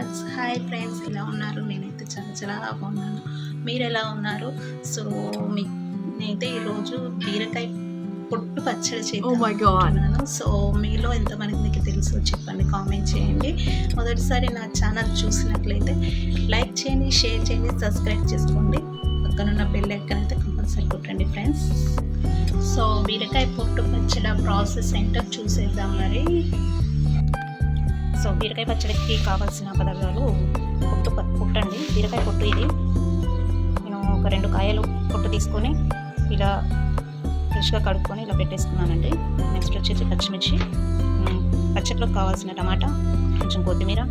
Vlogs hi friends ఎలా ఉన్నారు? నేనైతే చాలా చాలా బాగున్నాను. మీరు ఎలా ఉన్నారు? సో మీ నేనైతే ఈరోజు బీరకాయ పొట్టు పచ్చడి Oh God. చేస్తున్నాను సో మీలో ఎంతమందికి తెలుసో చెప్పండి కామెంట్ చేయండి. మొదటిసారి నా ఛానల్ చూసినట్లయితే లైక్ చేయండి షేర్ చేయండి సబ్స్క్రైబ్ చేసుకోండి. పక్కనున్న బెల్ ఎక్కనైతే కంపల్సరీ కొట్టండి ఫ్రెండ్స్ సో బీరకాయ పొట్టు పచ్చడి ప్రాసెస్ ఏంటో చూసేద్దాం మరి. సో బీరకాయ పచ్చడికి కావాల్సిన పదార్థాలు పొట్టు ప- బీరకాయ పొట్టు ఇది. నేను ఒక రెండు కాయలు పొట్టు తీసుకొని ఇలా ఫ్రెష్గా కడుక్కొని ఇలా పెట్టేసుకున్నానండి. నెక్స్ట్ వచ్చేసి పచ్చిమిర్చి. పచ్చట్లోకి కావాల్సిన టమాటా కొంచెం కొత్తిమీర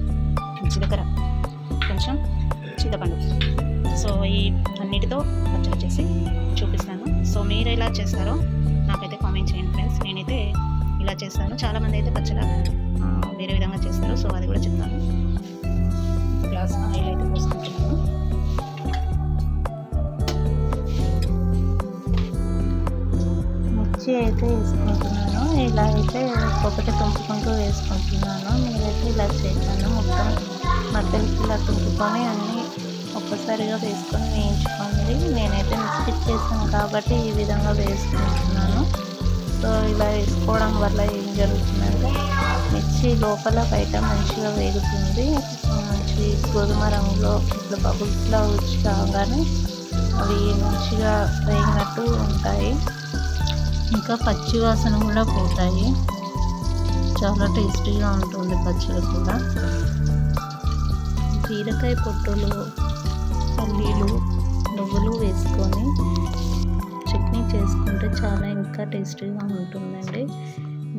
జీలకర్ర కొంచెం చింతపండు. సో ఈ అన్నిటితో పచ్చడి చేసి చూపిస్తాను. సో మీరు ఎలా చేస్తారో నాకైతే కామెంట్ చేయండి ఫ్రెండ్స్. నేనైతే ఇలా చేస్తాను చాలామంది అయితే పచ్చడి వేరే విధంగా చేస్తారు. సో అది కూడా చెప్తాను. గ్లాస్ ఆయిల్ అయితే పోసుకుంటున్నాను. మిర్చి అయితే వేసుకుంటున్నాను. ఇలా అయితే ఒక్కొక్కటి తుంపుకుంటూ వేసుకుంటున్నాను. నేనైతే ఇలా చేశాను. మొత్తం మధ్యలోకి ఇలా తుంపుకొని అన్నీ ఒక్కసారిగా వేసుకొని వేయించుకోండి. నేనైతే మిస్టేక్ చేశాను కాబట్టి ఈ విధంగా వేసుకుంటున్నాను. సో ఇలా వేసుకోవడం వల్ల ఏం జరుగుతుందంటే మిర్చి లోపల బయట మంచిగా వేగుతుంది. మంచి గోధుమ రంగులో ఇట్లా బబుల్స్లా వచ్చి రాగానే అవి మంచిగా వేగినట్టు ఉంటాయి. ఇంకా పచ్చి వాసన కూడా పోతాయి. చాలా టేస్టీగా ఉంటుంది పచ్చడి కూడా. బీరకాయ పొట్టులు పల్లీలు అయితే చాలా ఇంకా టేస్టీగా ఉంటుందండి.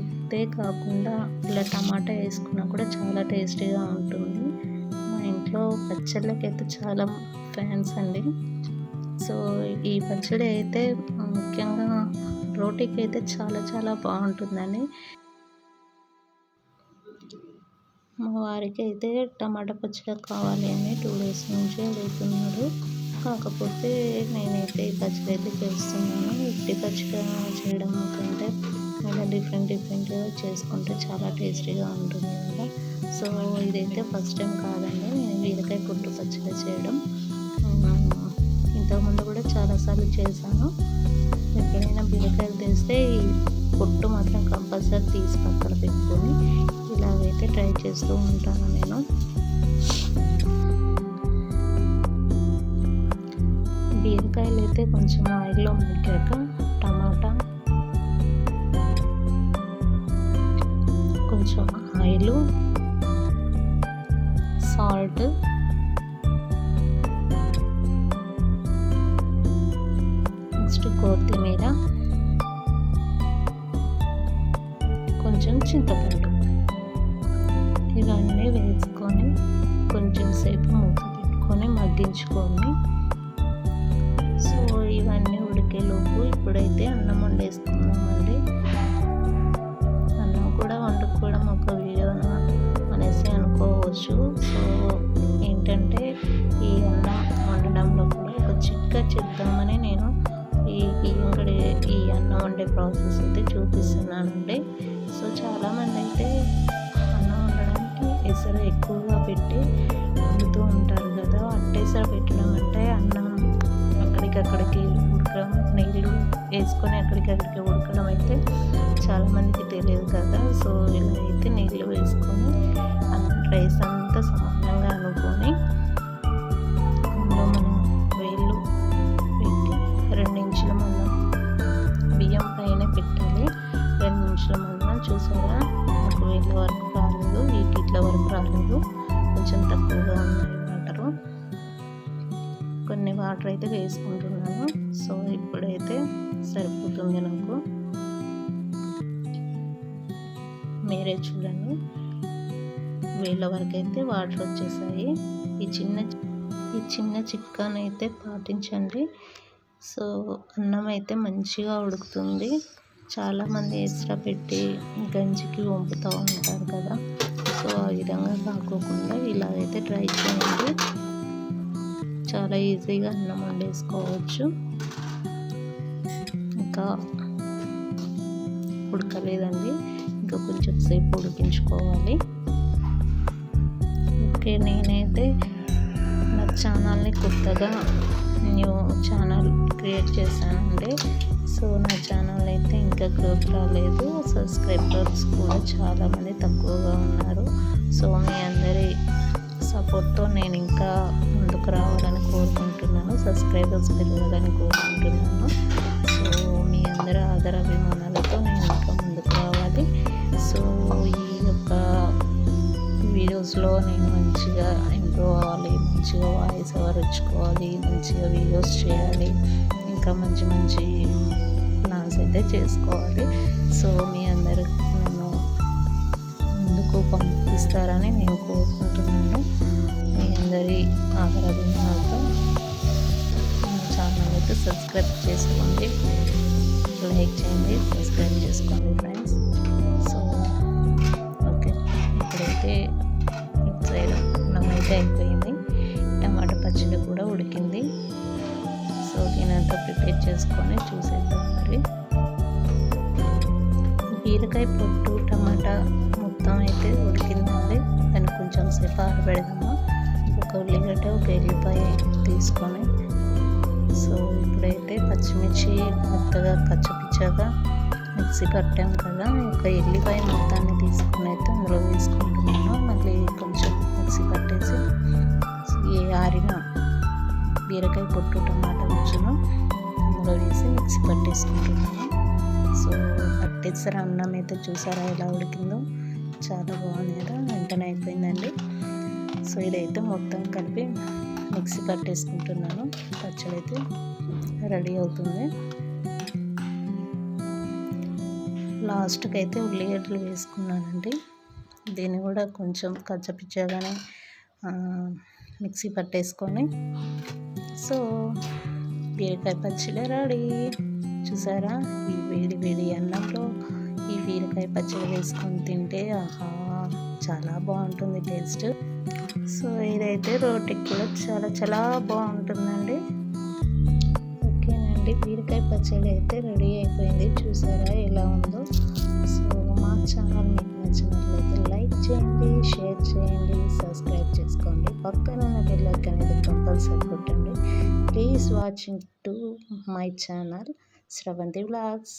అంతే కాకుండా ఇలా టమాటా వేసుకున్నా కూడా చాలా టేస్టీగా ఉంటుంది. మా ఇంట్లో పచ్చళ్ళకైతే చాలా ఫ్యాన్స్ అండి. సో ఈ పచ్చడి అయితే ముఖ్యంగా రోటీకి అయితే చాలా చాలా బాగుంటుందండి. మా వారికి అయితే టమాటా పచ్చడి కావాలి అని టూ డేస్ నుంచి అడుగుతున్నారు. కాకపోతే నేనైతే ఈ పచ్చడి అయితే చేస్తున్నాను. ఇట్టి పచ్చడి చేయడం కంటే అలా డిఫరెంట్ డిఫరెంట్గా చేసుకుంటే చాలా టేస్టీగా ఉంటుంది కదా. సో ఇదైతే ఫస్ట్ టైం కాదండి. నేను బీరకాయ పుట్టు పచ్చడి చేయడం. ఇంతకుముందు కూడా చాలాసార్లు చేశాను. ఎప్పుడైనా బీరకాయలు తెస్తే ఈ పొట్టు మాత్రం కంపల్సరీ తీసి పక్కన పెట్టుకొని ఇలాగైతే ట్రై చేస్తూ ఉంటాను నేను. బీరకాయలు అయితే కొంచెం ఆయిల్లో మగ్గాక టమాటా కొంచెం ఆయిల్ సాల్ట్ నెక్స్ట్ కొత్తిమీర కొంచెం చింతపండు. ఇవన్నీ వేసుకొని కొంచెం సేపు మూత పెట్టుకొని మగ్గించుకొని లోపు ఇప్పుడైతే అన్నం వండేసుకుందామండి. అన్నం కూడా వండుకోవడం ఒక వీడియో అనేసి అనుకోవచ్చు. సో ఏంటంటే ఈ అన్నం వండడంలో కూడా ఒక చిక్క చెప్దామని నేను ఈ ఈ ఇక్కడ ఈ అన్నం వండే ప్రాసెస్ అయితే చూపిస్తున్నానండి. సో చాలామంది అయితే అన్నం వండడానికి ఎసరు ఎక్కువగా పెట్టి వేసుకొని అక్కడికక్కడికి ఉడకడం అయితే చాలామందికి తెలియదు కదా. సో ఇలా అయితే నీళ్ళు వేసుకొని రైస్ అంతా సమానంగా అనుకొని అందులో మనం వేళ్ళు పెట్టి రెండు ఇంచుల మన బియ్యం పైన పెట్టాలి. రెండు నిమిషాల మన చూసారా? నాకు వేళ్ళ వరకు రాలేదు ఈ వరకు రాలేదు. కొంచెం తక్కువగా ఉన్నాయి వాటరు. కొన్ని వాటర్ అయితే వేసుకుంటున్నాను. సో ఇప్పుడైతే సరిపోతుంది నాకు. మీరే చూడండి. వేల వరకు అయితే వాటర్ వచ్చేసాయి. ఈ చిన్న ఈ చిన్న చిట్కాను అయితే పాటించండి. సో అన్నం అయితే మంచిగా ఉడుకుతుంది. చాలామంది ఎక్స్ట్రా పెట్టి గంజికి వంపుతూ ఉంటారు కదా. సో ఆ విధంగా కాకోకుండా ఇలాగైతే ట్రై చేయండి. చాలా ఈజీగా అన్నం వండేసుకోవచ్చు. ఇంకా ఉడకలేదండి. ఇంకా కొంచెం సేపు ఉడికించుకోవాలి. ఓకే నేనైతే నా ఛానల్ని కొత్తగా న్యూ ఛానల్ క్రియేట్ చేశానండి. సో నా ఛానల్ అయితే ఇంకా గ్రోత్ రాలేదు. సబ్స్క్రైబర్స్ కూడా చాలామంది తక్కువగా ఉన్నారు. సో మీ అందరి సపోర్ట్తో నేను ఇంకా ముందుకు రావాలని కోరుకుంటున్నాను. సబ్స్క్రైబర్స్ పెరగాలని కోరుకుంటున్నాను. సో మీ అందరూ ఆదర నేను ఇంకా ముందుకు రావాలి. సో ఈ యొక్క వీడియోస్లో నేను మంచిగా ఇంప్రూవ్ అవ్వాలి మంచిగా వాయిస్ ఓవర్ మంచిగా వీడియోస్ చేయాలి ఇంకా మంచి మంచి ప్లాన్స్ అయితే చేసుకోవాలి. సో మీ అందరు నన్ను ముందుకు పంపిస్తారని నేను కోరుకుంటున్నాను. మీ అందరి ఆదరాభిమానాలతో ఛానల్ అయితే సబ్స్క్రైబ్ చేసుకోండి. లైక్ చేయండి సబ్స్క్రైబ్ చేసుకోండి ఫ్రెండ్స్ సో ఓకే ఇప్పుడైతే ఇటు సైడ్ అయితే అయిపోయింది. టమాటా పచ్చడి కూడా ఉడికింది. సో దీనంతా ప్రిపేర్ చేసుకొని చూసేద్దాం మరి. బీరకాయ పొట్టు టమాటా మొత్తం అయితే ఉడికిందండి. దాన్ని కొంచెం సేపు ఆరబెడదాము. ఒక ఉల్లిగడ్డ ఒక ఎల్లిపాయ తీసుకొని సో ఇప్పుడైతే పచ్చిమిర్చి మెత్తగా కచ్చపిచ్చగా మిక్సీ కట్టాం కదా. ఒక ఎల్లిపాయ మొత్తాన్ని తీసుకుని అయితే అందులో వేసుకుంటున్నాను. మళ్ళీ కొంచెం మిక్సీ పట్టేసి ఈ ఆరిన బీరకాయ పొట్టు టమాటా ముచ్చును అందులో వేసి మిక్సీ పట్టేసుకుంటున్నాను. సో పట్టేసారి అన్నం అయితే చూసారా ఎలా ఉడికిందో? చాలా బాగుంది కదా. వెంటనే అయిపోయిందండి. సో ఇదైతే మొత్తం కలిపి మిక్సీ పట్టేసుకుంటున్నాను. పచ్చడి అయితే రెడీ అవుతుంది. లాస్ట్కి అయితే ఉల్లిగడ్డలు వేసుకున్నానండి. దీన్ని కూడా కొంచెం కచ్చపిచ్చగానే మిక్సీ పట్టేసుకొని. సో బీరకాయ పచ్చడి రెడీ. చూసారా? ఈ వేడి వేడి అన్నంలో ఈ బీరకాయ పచ్చడి వేసుకొని తింటే ఆహా చాలా బాగుంటుంది టేస్ట్. సో ఇదైతే రోటికి కూడా చాలా చాలా బాగుంటుందండి. ఓకేనండి. బీరకాయ పచ్చడి అయితే రెడీ అయిపోయింది. చూసారా ఎలా ఉందో. సో మా ఛానల్ మీకు నచ్చినట్లయితే లైక్ చేయండి షేర్ చేయండి సబ్స్క్రైబ్ చేసుకోండి. పక్కన ఉన్న అనేది కంపల్సరీ కొట్టండి. Please watching to my channel Sravanthi blogs